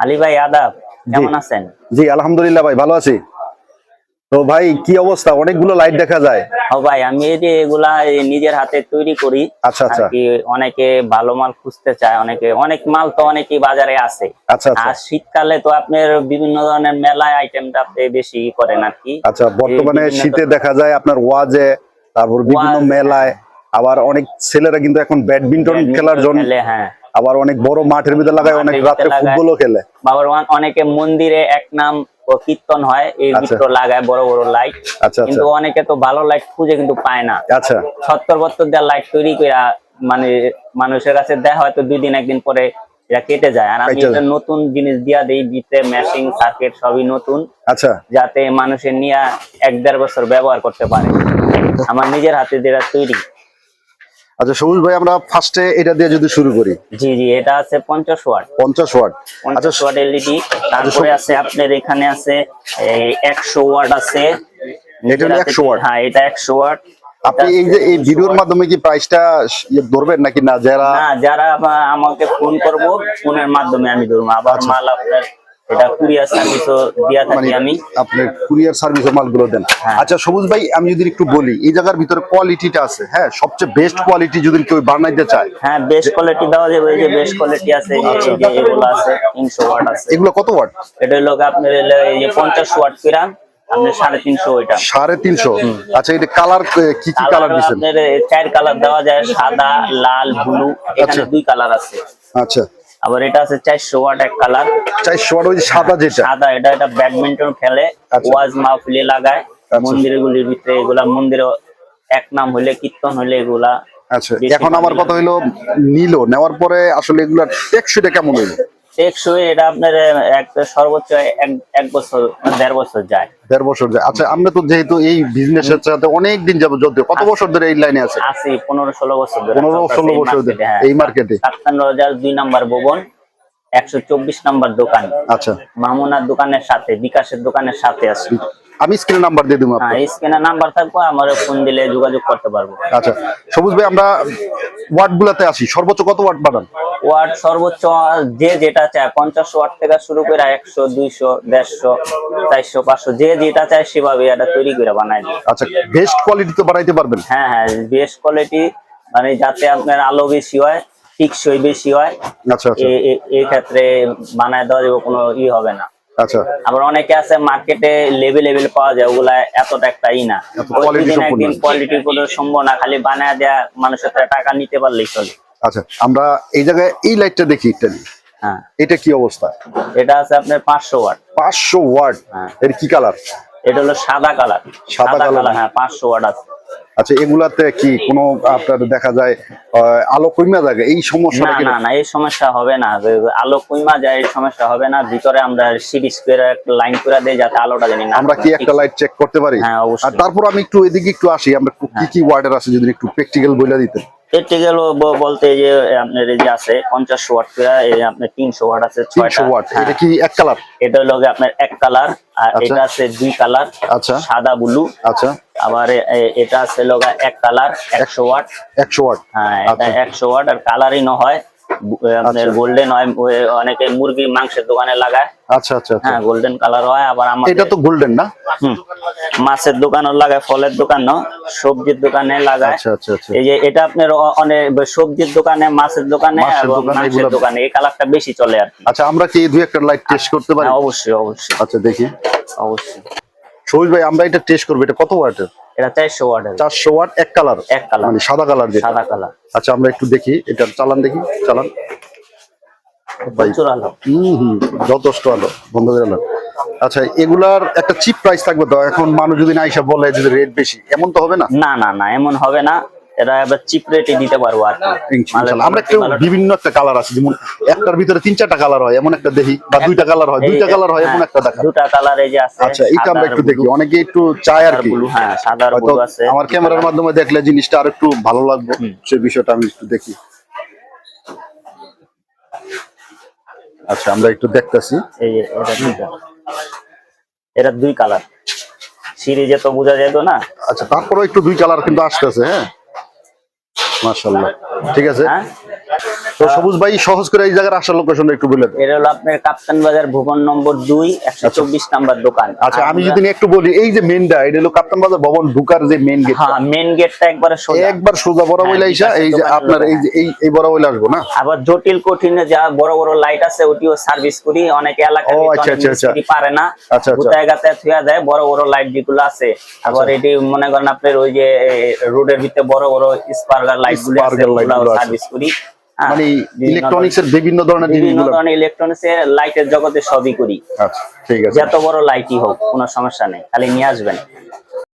আলী ভাই আদাব কেমন আছেন? জি আলহামদুলিল্লাহ ভাই ভালো আছি। তো ভাই কি অবস্থা? অনেকগুলো লাইট দেখা যায়। ও ভাই আমি এই যে এগুলা নিজের হাতে তৈরি করি আচ্ছা আচ্ছা। কি অনেকে ভালো মাল খুঁজতে চায় অনেকে অনেক মাল তো অনেকই বাজারে আছে। আচ্ছা আচ্ছা। আর শীতকালে তো আপনার বিভিন্ন ধরনের মেলায় আইটেমটা আপনি বেশি করেন আর কি। আচ্ছা বর্তমানে শীতে দেখা যায় আপনার ওয়াজে তারপর বিভিন্ন মেলায় আবার অনেক ছেলেরা কিন্তু এখন ব্যাডমিন্টন খেলার জন্য হ্যাঁ। আবার অনেক বড় মাঠের ভিতরে লাগায় অনেক লাগায়। ফুটবলও খেলে। বাবার ওয়ান- অনেকে মন্দিরে এক নাম কীর্তন হয় এই আচ্ছা। ভিতর লাগায় বড় বড় লাইট আচ্ছা আচ্ছা। কিন্তু অনেকে তো ভালো লাইট খুঁজে কিন্তু পায় না। আচ্ছা। সত্তর বত্তর দেওয়ার লাইট তৈরি করে মানে মানুষের কাছে দেয় হয়তো দুই দিন একদিন পরে এটা কেটে যায়। আর আমি কেটে যায়। এটা নতুন জিনিস দিয়া দিই ভিতরে ম্যাশিং সার্কিট সবই নতুন। আচ্ছা। যাতে মানুষের নিয়ে এক দেড় বছর ব্যবহার করতে পারে। আমার নিজের হাতে যেটা তৈরি আচ্ছা সবুজ ভাই আমরা ফার্স্টে এটা দিয়ে যদি শুরু করি। জি জি এটা আছে পঞ্চাশ ওয়াট। পঞ্চাশ ওয়াট। আচ্ছা ওয়াট এলইডি তারপরে আছে আপনার এখানে আছে একশো ওয়াট আছে। এটা হলো 100 watt? হ্যাঁ এটা একশো ওয়াট। আপনি এই যে এই ভিডিওর মাধ্যমে কি প্রাইসটা ধরবেন নাকি না যারা না যারা আমাকে ফোন করব ফোনের মাধ্যমে আমি ধরবো। আবার মাল আপনার এটা কুরিয়ার সার্ভিসও দিয়া মানে থাকি আমি। আপনি কুরিয়ার মালগুলো দেন। হ্যাঁ। আচ্ছা সবুজ ভাই আমি যদি একটু বলি এই জায়গার ভিতরে কোয়ালিটিটা আছে হ্যাঁ? সবচেয়ে বেস্ট কোয়ালিটি যদি কেউ বানাইতে চায়। হ্যাঁ বেস্ট কোয়ালিটি দেওয়া যাবে এই যে বেস্ট কোয়ালিটি আছে এই যে- এগুলো আছে তিনশো ওয়াট আছে। এগুলো কত ওয়াট এটা হলো আপনার এই যে ওয়াট আচ্ছা এটা কালার কি কি কালার দিচ্ছেন চার কালার দেওয়া যায় সাদা লাল ব্লু এখানে আচ্ছা। দুই কালার আছে। আচ্ছা। আবার এটা আছে চারশো ওয়াট এক কালার চারশো ওয়াট ওই সাদা যেটা। সাদা এটা এটা ব্যাডমিন্টন খেলে আচ্ছা। ওয়াজ মাহফিলে লাগায়। আচ্ছা। মন্দিরগুলির ভিতরে এগুলা মন্দিরে এক নাম হলে কীর্তন হলে এগুলা আচ্ছা। এখন আমার কথা হলো নিল নেওয়ার পরে আসলে এগুলা টেকসইটা কেমন হইল? টেকসই এটা আপনার সর্বোচ্চ এক বছর দেড় বছর যায়। দেড় বছর যায়। আচ্ছা আমরা তো যেহেতু এই বিজনেসের সাথে অনেক দিন যাব যদিও কত বছর ধরে এই লাইনে আছে? আছি পনেরো ষোলো বছর ধরে। পনেরো ষোলো বছর ধরে হ্যাঁ। এই মার্কেটে সাতান্ন হাজার দুই নাম্বার ভবন একশো চব্বিশ নাম্বার দোকান। আচ্ছা। মামুনার দোকানের সাথে বিকাশের দোকানের সাথে আছে। আমি স্ক্রিনে নাম্বার দিয়ে দিব হ্যাঁ স্ক্যানের নাম্বার থাকব আমার ফোন দিলে যোগাযোগ করতে পারব। আচ্ছা সবুজ ভাই আমরা ওয়ার্ড গুলাতে আসি। সর্বোচ্চ কত ওয়াট বানান ওয়াট সর্বোচ্চ যে যেটা চায় পঞ্চাশ ওয়াট থেকে শুরু করে একশো দুইশো দেড়শো চারশো পাঁচশো যে যেটা চায় সেভাবে এটা তৈরি করে বানাই আচ্ছা বেস্ট কোয়ালিটি তো বানাইতে পারবেন? হ্যাঁ হ্যাঁ বেস্ট কোয়ালিটি মানে যাতে আপনার আলো বেশি হয় টিকসই বেশি হয় আচ্ছা আচ্ছা। এই ক্ষেত্রে বানায় দেওয়া যাবে কোনো ই হবে না। আচ্ছা। আবার অনেকে আছে মার্কেটে লেভেল লেভেল পাওয়া যায় ওগুলা এতটা একটা ই না। প্রতিদিন একদিন কোয়ালিটি কোনো সম্ভব না খালি বানায় দেয়া মানুষের টাকা নিতে পারলেই চলে। আচ্ছা আমরা এই জায়গায় এই লাইটটা দেখি একটা হ্যাঁ। এটা কি অবস্থা? এটা আছে আপনার পাঁচশো ওয়াট পাঁচশো ওয়াট হ্যাঁ। এর কি কালার এটা হলো সাদা কালার সাদা কালার হ্যাঁ পাঁচশো ওয়াট আছে। আচ্ছা এগুলাতে কি কোনো আপনার দেখা যায় আলো কইমা জায়গা এই সমস্যা না না এই সমস্যা হবে না। আলো কইমা যায় এই সমস্যা হবে না। ভিতরে আমরা সিরিজ করে একটা লাইন করে দেই যাতে আলোটা জানি না আমরা কি একটা লাইট চেক করতে পারি? হ্যাঁ, অবশ্যই। আর তারপর আমি একটু এদিকে একটু আসি আমরা কি কি ওয়ার্ডের আছে যদি একটু প্র্যাকটিক্যাল বলে দিতেন? এতে গেল বলতে যে আপনার এই যে আছে পঞ্চাশ ওয়াট এই আপনার তিনশো ওয়াট আছে ছয়টা। ওয়াট হ্যাঁ। এটা কি এক কালার? এটা হলো আপনার এক কালার আর আচ্ছা। এটা আছে দুই কালার আচ্ছা। সাদা ব্লু। আচ্ছা। আবার এটা আছে লগা এক কালার একশো ওয়াট। একশো ওয়াট। হ্যাঁ এটা আচ্ছা। একশো ওয়াট আর কালারই ন হয় আপনার আচ্ছা। গোল্ডেন হয় অনেকে মুরগি মাংসের দোকানে লাগায়। আচ্ছা আচ্ছা আচ্ছা। হ্যাঁ গোল্ডেন কালার হয় আবার আমার এটা তো গোল্ডেন না? মাছের দোকানও লাগায় ফলের দোকানও সবজির দোকানে লাগায়। আচ্ছা আচ্ছা আচ্ছা। এই যে এটা আপনার অনেক সবজির দোকানে মাছের দোকানে দোকানে মাংসের দোকানে এই কালারটা বেশি চলে আর আচ্ছা আমরা কি দুই একটা লাইট টেস্ট করতে পারি? হ্যাঁ, অবশ্যই অবশ্যই। আচ্ছা দেখি। অবশ্যই। সবুজ ভাই আমরা এটা টেস্ট করব। এটা কত ওয়াটের এটা চারশো ওয়াট চারশো ওয়াট এক কালার এক কালার মানে সাদা কালার যেটা সাদা কালার আচ্ছা আমরা একটু দেখি। এটা চালান দেখি। চালান। প্রচুর আলো। হম হম যথেষ্ট আলো। বন্ধুদের আলো। আচ্ছা এগুলার একটা চিপ প্রাইস থাকবে তো? এখন মানুষ যদি না এসে বলে যদি রেট বেশি এমন তো হবে না? না না না এমন হবে না। এটা চিপ রেটে দিতে পারব আর কি। আমরা একটু বিভিন্ন একটা কালার আছে যেমন একটার ভিতরে তিন চারটা কালার হয় এমন একটা দেখি বা দুইটা কালার হয় দুইটা কালার হয় এমন হ্যাঁ, একটা দেখা দুটা কালার এই যে আছে আচ্ছা এটা আমরা একটু দেখি। অনেকে একটু চায় আর কি। হ্যাঁ সাদা ব্লু আছে। আমার ক্যামেরার মাধ্যমে দেখলে জিনিসটা আর একটু ভালো লাগবে। সেই বিষয়টা আমি একটু দেখি। আচ্ছা আমরা একটু দেখতেছি। এই যে এটা এটা দুই কালার সিরিজে তো বোঝা যেত না। আচ্ছা তারপরে একটু দুই কালার কিন্তু আসতেছে হ্যাঁ। মাশাল্লাহ ঠিক আছে? হ্যাঁ? তো সবুজ ভাই সহজ করে এই জায়গার আসার লোকেশনটা একটু বলে দেন এটা হলো আপনার কাপ্তান বাজার ভুবন নম্বর চব্বিশ নাম্বার দোকান। আচ্ছা আমি যদি একটু বলি এই যে মেনটা এটা হলো কাপ্তান বাজার ভবন ঢুকার যে মেন গেট হ্যাঁ মেন গেটটা একবারে সোজা। একবার সোজা বড় বইলা হ্যাঁ, আইসা এই যে আপনার এই যে এই এই বড় বইলা আসব না? আবার জটিল কঠিন যা বড় বড় লাইট আছে ওটিও সার্ভিস করি। অনেক এলাকায় ও, আচ্ছা, আচ্ছা, আচ্ছা। পারে না। আচ্ছা, আচ্ছা। গুতায় থুয়া দেয় বড় বড় লাইট যেগুলো আছে। আবার এটি মনে করেন আপনার ওই যে রোডের ভিতরে বড় বড় স্পার্কার লাইটগুলো আছে। সার্ভিস করি। মানে ইলেকট্রনিক্স এর বিভিন্ন ধরনের বিভিন্ন ধরনের ইলেকট্রনিক্স এর লাইটের জগতে সবই করি। আচ্ছা ঠিক আছে। যত বড় লাইটই হোক কোনো সমস্যা নেই খালি নিয়ে আসবেন।